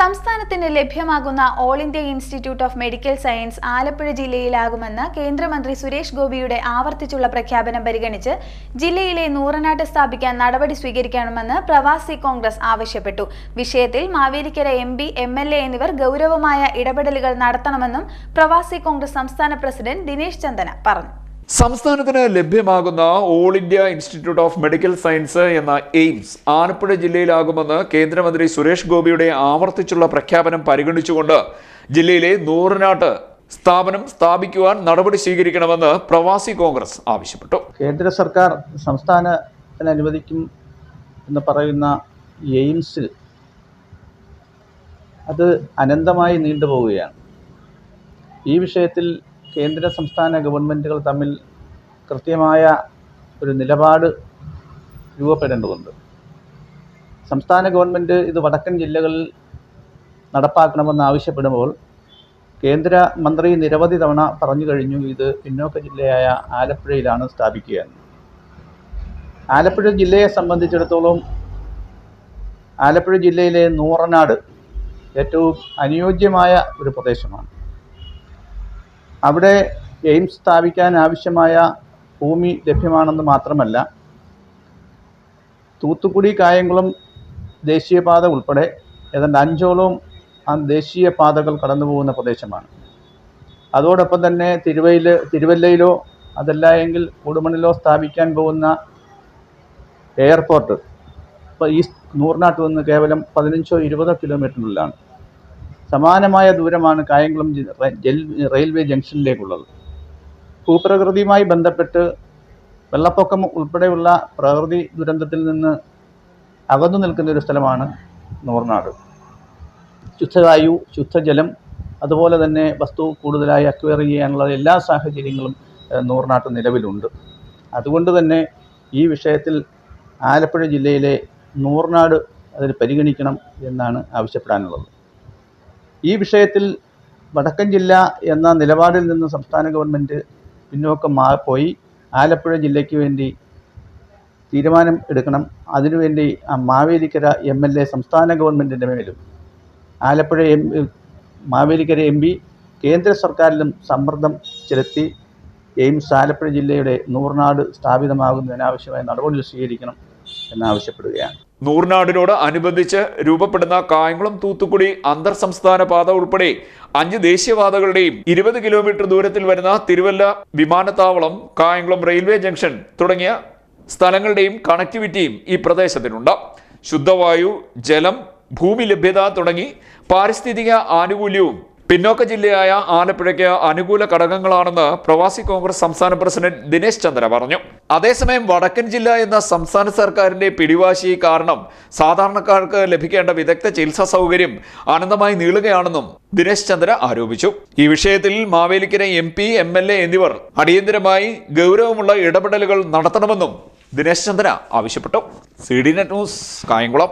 സംസ്ഥാനത്തിന് ലഭ്യമാകുന്ന All India Institute of Medical Science Alappuzha ജില്ലയിലാകുമെന്ന് കേന്ദ്രമന്ത്രി സുരേഷ് ഗോപിയുടെ ആവർത്തിച്ചുള്ള പ്രഖ്യാപനം പരിഗണിച്ച് ജില്ലയിലെ നൂറനാട്ട് സ്ഥാപിക്കാൻ നടപടി സ്വീകരിക്കണമെന്ന് പ്രവാസി കോൺഗ്രസ് ആവശ്യപ്പെട്ടു. വിഷയത്തിൽ Mavelikkara M P M L A എന്നിവർ ഗൗരവമായ ഇടപെടലുകൾ നടത്തണമെന്നും പ്രവാസി കോൺഗ്രസ് സംസ്ഥാന പ്രസിഡന്റ് ദിനേശ് ചന്ദന പറഞ്ഞു. സംസ്ഥാനത്തിന് ലഭ്യമാകുന്ന All India Institute of Medical Science എന്ന എയിംസ് ആലപ്പുഴ ജില്ലയിലാകുമെന്ന് കേന്ദ്രമന്ത്രി സുരേഷ് ഗോപിയുടെ ആവർത്തിച്ചുള്ള പ്രഖ്യാപനം പരിഗണിച്ചുകൊണ്ട് ജില്ലയിലെ നൂറിനാട്ട് സ്ഥാപനം സ്ഥാപിക്കുവാൻ നടപടി സ്വീകരിക്കണമെന്ന് പ്രവാസി കോൺഗ്രസ് ആവശ്യപ്പെട്ടു. കേന്ദ്ര സർക്കാർ സംസ്ഥാനത്തിന് അനുവദിക്കും എന്ന് പറയുന്ന എയിംസിൽ അത് അനന്തമായി നീണ്ടുപോവുകയാണ്. ഈ വിഷയത്തിൽ കേന്ദ്ര സംസ്ഥാന ഗവൺമെന്റുകൾ തമ്മിൽ കൃത്യമായ ഒരു നിലപാട് രൂപപ്പെടേണ്ടതുണ്ട്. സംസ്ഥാന ഗവൺമെന്റ് ഇത് വടക്കൻ ജില്ലകളിൽ നടപ്പാക്കണമെന്ന് ആവശ്യപ്പെടുമ്പോൾ കേന്ദ്ര മന്ത്രി നിരവധി തവണ പറഞ്ഞു കഴിഞ്ഞു ഇത് പിന്നോക്ക ജില്ലയായ ആലപ്പുഴയിലാണ് സ്ഥാപിക്കുക എന്ന്. ആലപ്പുഴ ജില്ലയെ സംബന്ധിച്ചിടത്തോളം ആലപ്പുഴ ജില്ലയിലെ നൂറനാട് ഏറ്റവും അനുയോജ്യമായ ഒരു പ്രദേശമാണ്. അവിടെ എയിംസ് സ്ഥാപിക്കാൻ ആവശ്യമായ ഭൂമി ലഭ്യമാണെന്ന് മാത്രമല്ല തൂത്തുക്കുടി കായംകുളം ദേശീയപാത ഉൾപ്പെടെ ഏതാണ്ട് അഞ്ചോളം ആ ദേശീയപാതകൾ കടന്നു പോകുന്ന പ്രദേശമാണ്. അതോടൊപ്പം തന്നെ തിരുവയിൽ തിരുവല്ലയിലോ അതല്ല എങ്കിൽ കൊടുമണിലോ സ്ഥാപിക്കാൻ പോകുന്ന എയർപോർട്ട് ഇപ്പോൾ ഈ നൂറിനാട്ട് നിന്ന് കേവലം പതിനഞ്ചോ ഇരുപതോ കിലോമീറ്ററിനുള്ളിലാണ്. സമാനമായ ദൂരമാണ് കായംകുളം റെയിൽവേ ജംഗ്ഷനിലേക്കുള്ളത്. ഭൂപ്രകൃതിയുമായി ബന്ധപ്പെട്ട് വെള്ളപ്പൊക്കം ഉൾപ്പെടെയുള്ള പ്രകൃതി ദുരന്തത്തിൽ നിന്ന് അകന്നു നിൽക്കുന്ന ഒരു സ്ഥലമാണ് നൂർനാട്. ശുദ്ധവായു ശുദ്ധജലം അതുപോലെ തന്നെ വസ്തു കൂടുതലായി അക്വയർ ചെയ്യാനുള്ള എല്ലാ സാഹചര്യങ്ങളും നൂർനാട്ട് നിലവിലുണ്ട്. അതുകൊണ്ട് തന്നെ ഈ വിഷയത്തിൽ ആലപ്പുഴ ജില്ലയിലെ നൂർനാട് അതിന് പരിഗണിക്കണം എന്നാണ് ആവശ്യപ്പെടാനുള്ളത്. ഈ വിഷയത്തിൽ വടക്കൻ ജില്ല എന്ന നിലപാടിൽ നിന്ന് സംസ്ഥാന ഗവൺമെന്റ് പിന്നോക്കം മാ പോയി. ആലപ്പുഴ ജില്ലയ്ക്ക് വേണ്ടി തീരുമാനം എടുക്കണം. അതിനുവേണ്ടി മാവേലിക്കര എം എൽ എ സംസ്ഥാന ഗവൺമെന്റിന്റെ മേലും Alappuzha M Mavelikkara M P കേന്ദ്ര സർക്കാരിലും സമ്മർദ്ദം ചെലുത്തി എയിംസ് ആലപ്പുഴ ജില്ലയുടെ നൂറിനാട് സ്ഥാപിതമാകുന്നതിനാവശ്യമായ നടപടികൾ സ്വീകരിക്കണം എന്നാവശ്യപ്പെടുകയാണ്. നൂറിനാടിനോട് അനുബന്ധിച്ച് രൂപപ്പെടുന്ന കായംകുളം തൂത്തുക്കുടി അന്തർ സംസ്ഥാന പാത ഉൾപ്പെടെ അഞ്ച് ദേശീയപാതകളുടെയും ഇരുപത് കിലോമീറ്റർ ദൂരത്തിൽ വരുന്ന തിരുവല്ല വിമാനത്താവളം കായംകുളം റെയിൽവേ ജംഗ്ഷൻ തുടങ്ങിയ സ്ഥലങ്ങളുടെയും കണക്ടിവിറ്റിയും ഈ പ്രദേശത്തിനുണ്ട്. ശുദ്ധവായു ജലം ഭൂമി ലഭ്യത തുടങ്ങി പാരിസ്ഥിതിക ആനുകൂല്യവും പിന്നോക്ക ജില്ലയായ ആലപ്പുഴയ്ക്ക് അനുകൂല ഘടകങ്ങളാണെന്ന് പ്രവാസി കോൺഗ്രസ് സംസ്ഥാന പ്രസിഡന്റ് ദിനേശ് ചന്ദ്ര പറഞ്ഞു. അതേസമയം വടക്കൻ ജില്ല എന്ന സംസ്ഥാന സർക്കാരിന്റെ പിടിവാശി കാരണം സാധാരണക്കാർക്ക് ലഭിക്കേണ്ട വിദഗ്ധ ചികിത്സാ സൗകര്യം അനന്തമായി നീളുകയാണെന്നും ദിനേശ് ചന്ദ്ര ആരോപിച്ചു. ഈ വിഷയത്തിൽ Mavelikkara M P M L A എന്നിവർ അടിയന്തരമായി ഗൗരവമുള്ള ഇടപെടലുകൾ നടത്തണമെന്നും ദിനേശ് ചന്ദ്ര ആവശ്യപ്പെട്ടു. C D net news Kayamkulam.